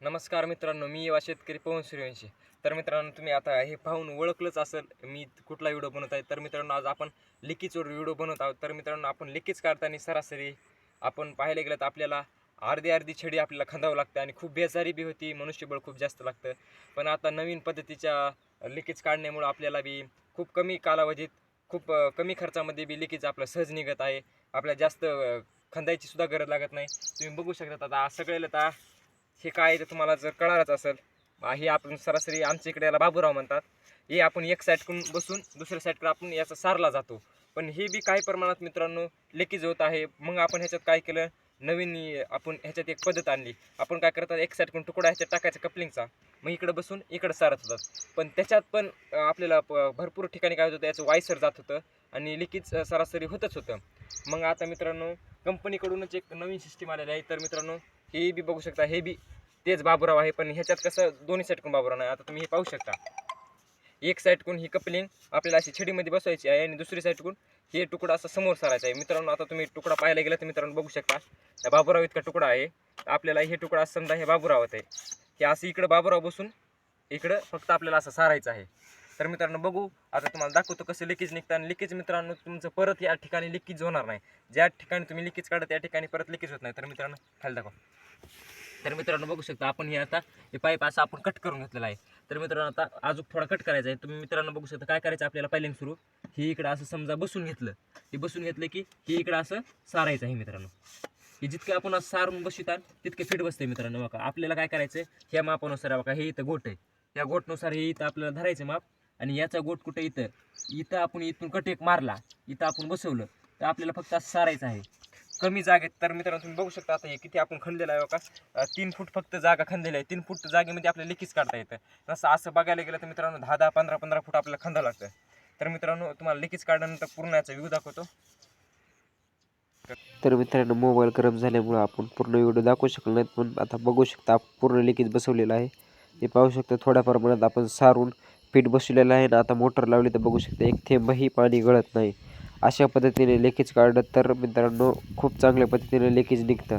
नमस्कार मित्रांनो मी युवा शेतकरी पवन सूर्यवंशी. तर मित्रांनो तुम्ही आता हे पाहून ओळखलंच असेल मी कुठला व्हिडिओ बनवत आहे. तर मित्रांनो आज आपण लिकीजवर व्हिडिओ बनवत आहोत. तर मित्रांनो आपण लिकीज काढताना सरासरी आपण पाहायला गेलं तर आपल्याला अर्धी अर्धी छडी आपल्याला खांदावं लागतं आणि खूप बेजारी बी होती मनुष्यबळ खूप जास्त लागतं. पण आता नवीन पद्धतीच्या लिकीज काढण्यामुळं आपल्याला बी खूप कमी कालावधीत खूप कमी खर्चामध्ये बी लिकीज आपलं सहज निघत आहे. आपल्याला जास्त खंदायची सुद्धा गरज लागत नाही. तुम्ही बघू शकता आता सगळ्याला आता हे काय आहे ते तुम्हाला जर कळालंच असेल हे आपण सरासरी आमच्या इकडे याला बाबूराव म्हणतात. हे आपण एक साईडकडून बसून दुसऱ्या साईडकडे आपण याचा सारला जातो. पण हे बी काही प्रमाणात मित्रांनो लेकीज होत आहे. मग आपण ह्याच्यात काय केलं? नवीन आपण ह्याच्यात एक पद्धत आणली. आपण काय करतात? एक साईडकडून तुकडा ह्याच्यात टाकायचा कपलिंगचा मग इकडे बसून इकडे सारत होतात. पण त्याच्यात पण आपल्याला प- भरपूर ठिकाणी काय होतं याचं वायसर जात होतं आणि लिकीज सरासरी होतच होतं. मग आता मित्रांनो कंपनीकडूनच एक नवीन सिस्टीम आलेली आहे. तर मित्रांनो हे बी बघू शकता हे बी तेच बाबुराव आहे पण ह्याच्यात कसं दोन्ही साईडकून बाबुराव नाही. आता तुम्ही हे पाहू शकता. एक साईडकून ही कपलिंग आपल्याला अशी छडीमध्ये बसवायची आहे आणि दुसरी साईडकून हे तुकडा असं समोर सारायचा आहे. मित्रांनो आता तुम्ही तुकडा पाहायला गेला तर मित्रांनो बघू शकता त्या बाबुराव इतका तुकडा आहे. आपल्याला हे तुकडा असं समजा हे बाबुरावत आहे. की असं इकडं बाबुराव बसून इकडं फक्त आपल्याला असं सारायचं आहे. तर मित्रांनो बघू. आता तुम्हाला दाखवतो कसं लिकेज निघतं आणि लिकेज मित्रांनो तुमचं परत या ठिकाणी लिकेज होणार नाही. ज्या ठिकाणी तुम्ही लिकेज काढा त्या ठिकाणी परत लिकेज होत नाही. तर मित्रांनो खाली दाखवा. तर मित्रांनो बघू शकता आपण हे आता हे पाईप असं आपण कट करून घेतलेला आहे. तर मित्रांनो आता अजून थोडा कट करायचा आहे. तुम्ही मित्रांनो बघू शकता काय करायचं आपल्याला पहिल्यांदा सुरू? ही इकडं असं समजा बसून घेतलं. हे बसून घेतलं की हे इकडं असं सारायचं आहे मित्रांनो. हे जितकं आपण असं सारून बसवितात तितके फिट बसते मित्रांनो बघा. आपल्याला काय करायचं आहे ह्या मापानुसार बघा हे इथं गोट आहे. या गोटनुसार हे इथं आपल्याला धरायचं माप. आणि याचा गोट कुठं इथं? इथं आपण इथून कटेक मारला इथं आपण बसवलं तर आपल्याला फक्त असं सारायचं आहे. कमी जागेत तर मित्रांनो तुम्ही बघू शकता आता हे किती आपण खणलेलं आहे का तीन फूट फक्त जागा खंदलेली आहे. तीन फूट जागेमध्ये आपल्याला लेखीच काढता येतं. तसं असं बघायला गेलं तर मित्रांनो दहा दहा पंधरा पंधरा फूट आपल्याला खंदा लागतं. तर मित्रांनो तुम्हाला लेखीच काढल्यानंतर पूर्ण याचा व्ह्यू दाखवतो. तर मित्रांनो मोबाईल गरम झाल्यामुळं आपण पूर्ण व्हिडिओ दाखवू शकलो नाहीत पण आता बघू शकता पूर्ण लिकेज बसवलेलं आहे. हे पाहू शकता थोड्या प्रमाणात आपण सारून पीठ बसवलेलं आहे ना आता मोटर लावली तर बघू शकता एक थेंबही पाणी गळत नाही. अशा पद्धतीने लेकेज काढलं तर मित्रांनो खूप चांगल्या पद्धतीने लेकेज निघतं.